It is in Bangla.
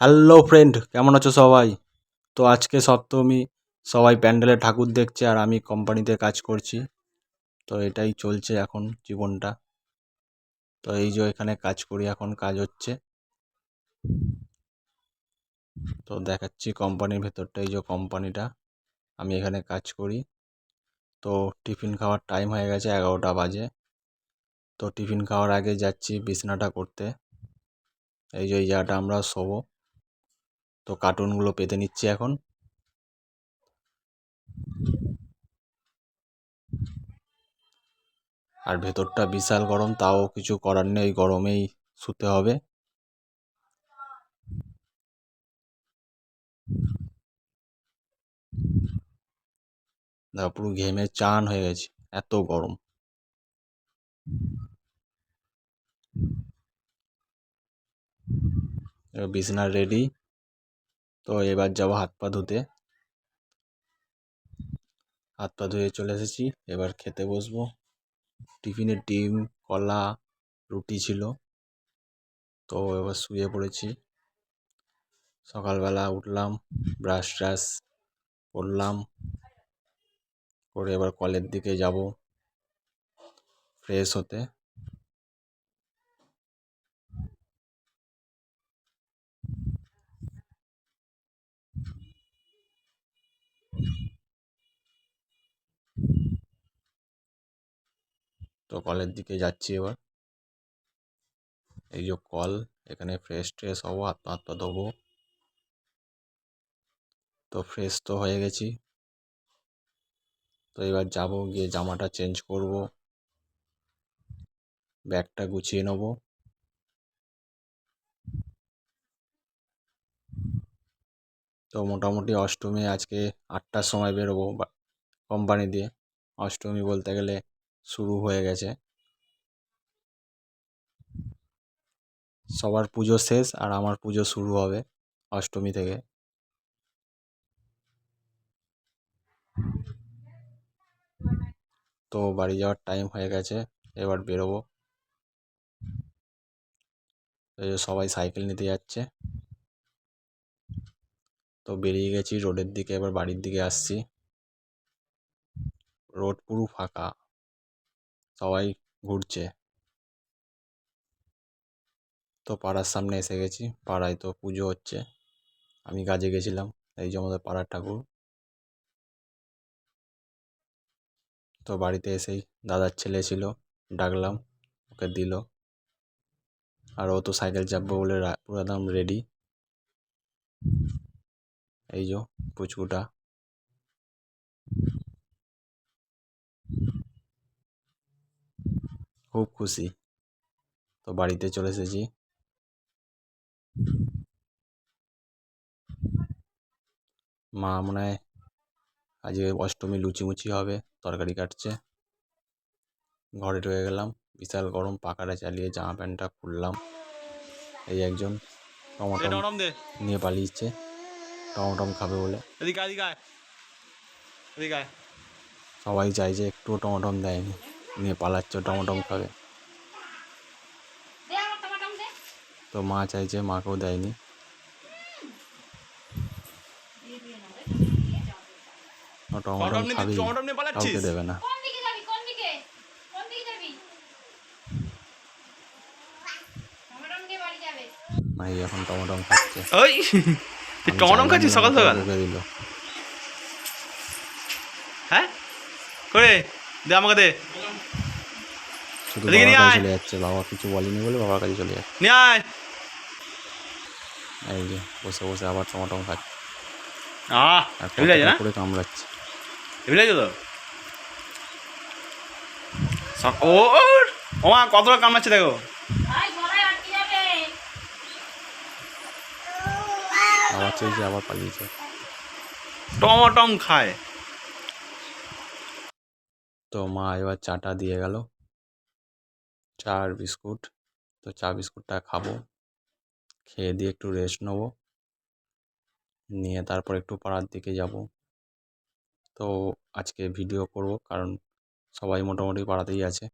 হ্যালো ফ্রেন্ড কেমন আছো সবাই? তো আজকে সপ্তমী, সবাই প্যান্ডেলে ঠাকুর দেখছে আর আমি কোম্পানিতে কাজ করছি। তো এটাই চলছে এখন জীবনটা। তো এই যে এখানে কাজ করি, এখন কাজ হচ্ছে। তো দেখাচ্ছি কোম্পানির ভেতরটা, এই যে কোম্পানিটা আমি এখানে কাজ করি। তো টিফিন খাওয়ার টাইম হয়ে গেছে এগারোটা বাজে। তো টিফিন খাওয়ার আগে যাচ্ছি বিছানাটা করতে। এই যে এই জায়গাটা আমরা শোবো। তো কার্টুনগুলো পেতে নিচ্ছি এখন। আর ভেতরটা বিশাল গরম, তাও কিছু করার নেই গরমেই শুতে হবে। পুরো ঘেমে চান হয়ে গেছে, এত গরম। বিছানা রেডি তো এবার যাব হাত পা ধুতে। হাত পা ধুয়ে চলে এসেছি, এবার খেতে বসবো। টিফিনে ডিম, কলা, রুটি ছিল, তো এবার শুয়ে পড়েছি। সকালবেলা উঠলাম, ব্রাশ ট্রাশ করলাম, করে এবার কলের দিকে যাব, ফ্রেশ হতে। তো কলের দিকে যাচ্ছি এবার। এই যে কল, এখানে ফ্রেশ ট্রেশ হব হাত পা হাত ধোবো। তো ফ্রেশ তো হয়ে গেছি। তো এবার যাব, গিয়ে জামাটা চেঞ্জ করব। ব্যাগটা গুছিয়ে নেব। তো মোটামুটি অষ্টমী, আজকে আটটার সময় বেরোবো কোম্পানি দিয়ে। অষ্টমী বলতে গেলে শুরু হয়ে গেছে। সবার পুজো শেষ আর আমার পুজো শুরু হবে অষ্টমী থেকে। তো বাড়ি যাওয়ার টাইম হয়ে গেছে, এবার বেরোবো। সবাই সাইকেল নিতে যাচ্ছে। তো বেরিয়ে গেছি রোডের দিকে, এবার বাড়ির দিকে আসছি। রোড পুরো ফাঁকা। সবাই ঘুরছে। তো পাড়ার সামনে এসে গেছি, পাড়ায় তো পুজো হচ্ছে। আমি কাজে গেছিলাম, এই যে আমাদের পাড়ার ঠাকুর। তো বাড়িতে এসেই দাদার ছেলে ছিল, ডাকলাম, ওকে দিল। আর ও তো সাইকেল চাপবে বলে পুরো একদম রেডি এই যে পুচকুটা। খুব খুশি। তো বাড়িতে চলে এসেছি। মা মনে হয় আজকে অষ্টমী লুচি মুচি হবে তরকারি কাটছে। ঘরে ঢুকে গেলাম বিশাল গরম পাখাটা চালিয়ে জামা প্যান্টটা খুললাম। এই একজন টমাটো নরম দে। নিয়ে পালিয়েছে। টমাটম খাবে বলে। সবাই চাই যে একটুও টমাটম দেয়নি। নিয়ে পালাচ্ছে টমাটম খাবে। তো মা চাইছে মাকেও দেয়নি। টমাটম পালাচ্ছিস? কাউকে দেবে না। কোন দিকে যাবি কোন দিকে? কোন দিকে যাবি? টমাটম নিয়ে বাড়ি যাবে। মাই এখন টমাটম খাচ্ছে। ওই তুই টমাটম খাচ্ছিস সকাল সকাল? দিল। হ্যাঁ? করে দে আমাকে দে। শুধু বাবার কাছে চলে যাচ্ছে বাবা কিছু বলেনি বলে বাবার কাছে চলে যাচ্ছে। এই যে বসে বসে আবার টমাটম খাচ্ছে। করে কামড়াচ্ছে। ও! কতটা কামড়াচ্ছে দেখো। আবার আবার পালিয়েছে। টমাটম খায়। তো মা এবার চাটা দিয়ে গেল। চা আর বিস্কুট। তো চা বিস্কুটটা খাব। খেয়ে দিয়ে একটু রেস্ট নেব। নিয়ে তারপর একটু পাড়ার দিকে যাব। তো আজকে ভিডিও করব কারণ সবাই মোটামুটি পাড়াতেই আছে।